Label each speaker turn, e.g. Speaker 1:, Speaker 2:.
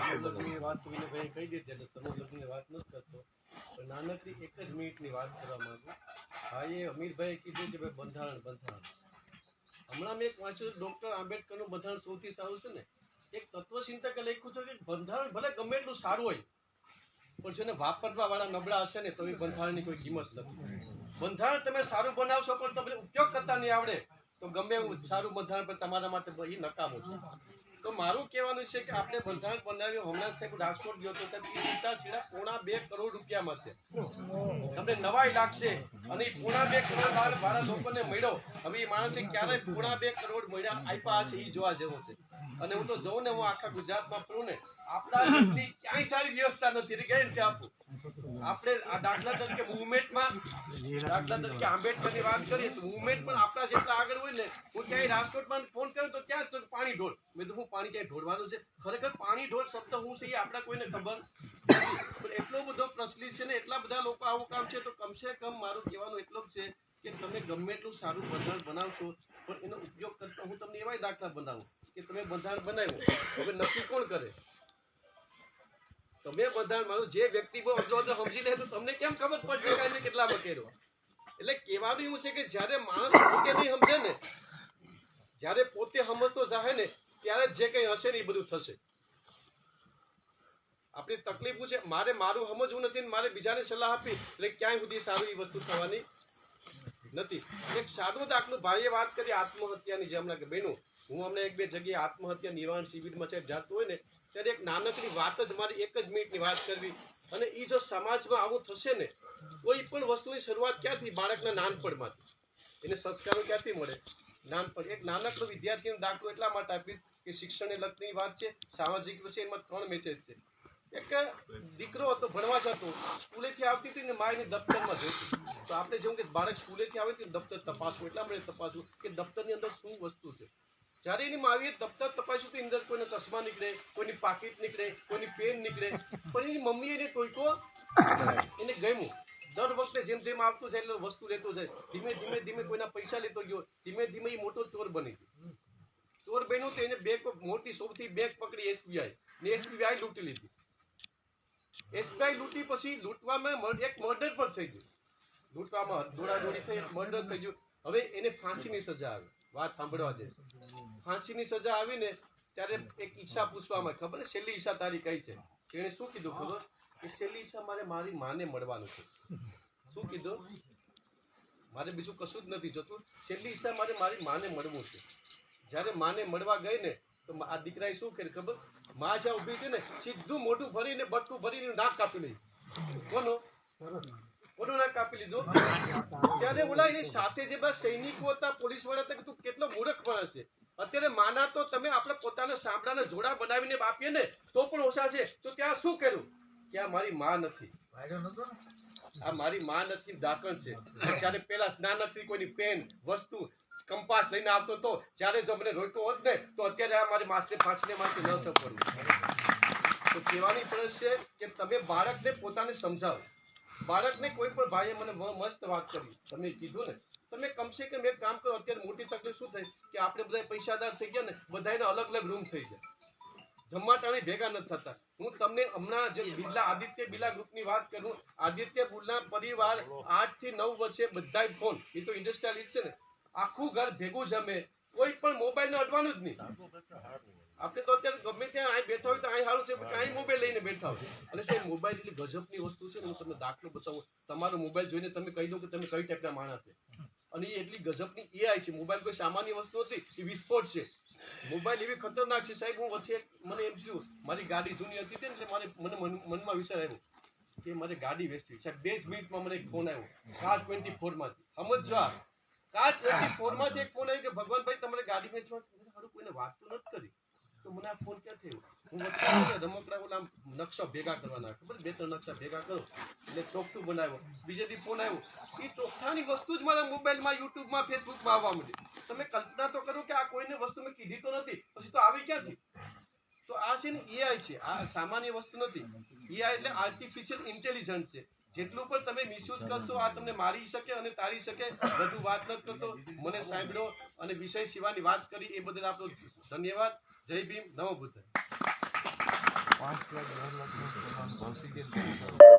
Speaker 1: સમૂહલગ્નની વાત વિનયભાઈએ કહી બંધારણ સૌથી સારું છે ને? એક તત્વચિંતકે લખ્યું છે કે બંધારણ ભલે ગમે એટલું સારું હોય, પણ જેને વાપરવા વાળા નબળા હશે ને તો એ બંધારણની કોઈ કિંમત નથી. બંધારણ તમે સારું બનાવશો પણ તમને ઉપયોગ કરતા નહીં આવડે. તો ગમે એવું સારું બંધારણ પણ તમારા માટે એ નકામું છે. તો મારું કહેવાનું છે કે આપણે બંધારણ બનાવ્યું, હમણાં સાહેબ રાજકોટ ગયો તો સીધા સીધા પોણા બે કરોડ રૂપિયામાં છે. તમને નવાઈ લાગશે અને પોણા બે કરોડ બાર મારા લોકોને મળ્યો. હવે એ માણસે ક્યારે પોણા બે કરોડ મળ્યા આપ્યા છે એ જોવા જેવો છે. અને હું તો જોઉં ને હું આખા ગુજરાતમાં ફરું ને, આપણા ક્યાંય સારી વ્યવસ્થા નથી. ગેરંટી આપું. આપણે દાખલા તરીકે મુવમેન્ટમાં દાખલા તરીકે આંબેડકરની વાત કરીએ તો મુવમેન્ટ પણ આપણા જેટલા આગળ હોય ને હું ક્યાંય રાજકોટમાં ફોન કર્યો તો ક્યાં જ પાણી ઢોળ. મેં તો હું પાણી ક્યાંય ઢોળવાનું છે? ખરેખર પાણી ઢોળ શબ્દ હું છે એ આપણા કોઈને ખબર પણ એટલો બધો પ્રચલિત છે ને, એટલા બધા લોકો આવું કામ છે, તો કમસે કમ મારું કહેવાનું એટલું જ છે કે તમે ગમે એટલું સારું બંધારણ બનાવશો, પણ એનો ઉપયોગ કરતા હું તમને એવાય દાખલા બનાવું કે તમે બંધારણ બનાવ્યું. હવે નક્કી કોણ કરે? તમે બધા મારું જે વ્યક્તિ બહુ અડધો અડધો સમજી લે, તો તમને કેમ ખબર પડશે કે કેટલા વકેરો એટલે કહેવાનું એવું છે કે જ્યારે માણસ પોતે નહીં સમજે ને, જ્યારે પોતે સમજતો જાય ને, ત્યારે જે કંઈ હશે ને એ બધું થશે. આપણી તકલીફ છે, મારે મારું સમજવું નથી મારે બીજાને સલાહ આપી એટલે ક્યાંય સુધી સારું એ વસ્તુ થવાની નથી. એક સાદો દાખલો ભાઈએ વાત કરી, આત્મહત્યાની જે હમણાં કે બેનું, હું હમણાં એક બે જગ્યાએ આત્મહત્યા નિવારણ શિબિરમાં છે, જાતું હોય ને ત્યારે એક નાનકડી વાત જ મારી એક જ મિનિટની વાત કરવી. અને એ જો સમાજમાં આવું થશે ને, કોઈ પણ વસ્તુની શરૂઆત ક્યાંથી બાળકના નાનપણમાંથી? એને સંસ્કારો ક્યાંથી મળે? નાનપણ, એક નાનકડો વિદ્યાર્થીનો દાખલો એટલા માટે આપીશ કે શિક્ષણને લગતી વાત છે, સામાજિક વિશે એમાં ત્રણ મેસેજ છે. એક દીકરો હતો, ભણવા જતો, સ્કૂલેથી આવતી હતી ને માયને દફતરમાં જોઈતી તો આપણે જેવું કે બાળક સ્કૂલેથી આવે તો દફતર તપાસવું, એટલા માટે તપાસવું કે દફતરની અંદર શું વસ્તુ છે? જ્યારે એની માવીએ દફતર તપાસ્યું તો અંદર કોઈને ચશ્મા નીકળે, કોઈની પાકીટ નીકળે, કોઈની પેન નીકળે, પણ એની મમ્મી એને ટોયકો એને ગમ્યું. દર વખતે જેમ જેમ આવતું જાય, એટલે વસ્તુ લેતો જાય. ધીમે ધીમે ધીમે કોઈના પૈસા લેતો ગયો. ધીમે ધીમે એ મોટો ચોર બની ગયો. ચોર બન્યું તો એને બેગ મોટી સૌથી બેગ પકડી એસબીઆઈ. ને એસબીઆઈ લૂંટી લીધી. એસબીઆઈ લૂંટી પછી લૂંટવામાં એક મર્ડર પણ થઈ ગયું. લૂંટવામાં દોડાદોડી થઈ મર્ડર થઈ ગયું. હવે એને ફાંસીની સજા આવી. વાત સાંભળવા દે. ફાંસીની સજા આવીને ત્યારે એક ઈચ્છા પૂછવામાં. ખબર ને છેલ્લી ઈચ્છા તારી કઈ છે? તેણે શું કીધું ખબર? કે છેલ્લી ઈચ્છા મારે મારી માને મળવાનું છે. શું કીધું? મારે બીજું કશું જ નથી જોતું. છેલ્લી ઈચ્છા મારે મારી માને મળવું છે. જ્યારે માને મળવા ગઈ ને, તો આ દીકરાએ શું કર્યું ખબર? માં જ્યાં ઊભી છે ને, સીધું મોઢું ભરીને, બટકું ભરીને નાક કાપી લઈ કોનો? કોનું નાક કાપી લીધું. ત્યારે ઓલા એની સાથે જે બધા સૈનિકો હતા, પોલીસવાળા હતા, કે તું કેટલો મૂર્ખ માણસ છે. અત્યારે માના તો તમે આપણે પોતાના સાંભળાના જોડા બનાવીને આપીએ ને, તો પણ ઓછા છે. તો ત્યાં શું કર્યું? કે આ મારી માં નથી. આ મારી માં નથી દાખલ છે. જ્યારે પેલા નાનકડી કોઈની પેન, વસ્તુ, કંપાસ લઈને આવતો હતો જ્યારે જો મને રોકતો હોત ને, તો અત્યારે આ મારી માસ્ટર પાછળમાંથી ન સફરવું તો કહેવાની ફરજ છે કે તમે બાળકને પોતાને સમજાવો. બાળકને કોઈ પણ ભાઈએ મને મસ્ત વાત કરી. તમે કીધું ને, તમે કમસે કમ એક કામ કરો, અત્યારે મોટી તકલીફ શું થઈ? કે આપણે બધા પૈસાદાર થઈ ગયા ને બધાને અલગ અલગ રૂમ થઈ જાય જમવા ટાણે ભેગા નથી થતા. હું તમને હમણાં જે બિરલા આદિત્ય બિરલા ગ્રુપની વાત કરું. આદિત્ય બિરલા પરિવાર આઠથી નવ વર્ષે બધા ફોન. એ તો ઇન્ડસ્ટ્રીયાલિસ્ટ છે ને. આખું ઘર ભેગું જમે. કોઈ પણ મોબાઈલ અડવાનું જ નહીં. આપણે તો અત્યારે ગમે ત્યાં અહીં બેઠા હોય તો અહીં સારું છે પણ અહીં મોબાઈલ લઈને બેઠા હોય અને સાહેબ મોબાઈલ એટલી ગજબની વસ્તુ છે ને હું તમને દાખલો બતાવું. તમારો મોબાઈલ જોઈને તમે કહી દો કે તમે કઈ ટાઈપના માણસ છે. અને એ એટલી ગજબની એઆઈ છે. મોબાઈલ કોઈ સામાન્ય વસ્તુ નથી એ વિસ્ફોટ છે. મોબાઈલ એવી ખતરનાક છે સાહેબ હું વચ્ચે મને એમ થયું મારી ગાડી જૂની હતી ને એટલે મારે મને મનમાં વિચાર આવ્યો કે મારે ગાડી વેચવી સાહેબ બે જ મિનિટમાં મને એક ફોન આવ્યો. કાર ટ્વેન્ટી ફોરમાંથી સમજો આ કાર ટ્વેન્ટી ફોરમાંથી એક ફોન આવ્યો કે ભગવાનભાઈ તમારે ગાડી વેચવા કોઈને વાત તો નથી કરી. તમે કલ્પના તો કરો કે આ કોઈને વસ્તુ મેં કીધી તો નથી. પછી તો આવી ક્યાંથી? તો આ છે ને એઆઈ છે. આ સામાન્ય વસ્તુ નથી. એઆઈ એટલે આર્ટિફિશિયલ ઇન્ટેલિજન્સ છે. જેટલું પણ તમે મિસયુઝ કરશો, આ તમને મારી શકે અને તારી શકે. બધું વાત નથી કરતો. મને સાંભળો અને વિષય સિવાયની વાત કરી, એ બદલ આપનો ધન્યવાદ. જય ભીમ નવો બુદ્ધ.
Speaker 2: પાંચ લાખ દસ લાખ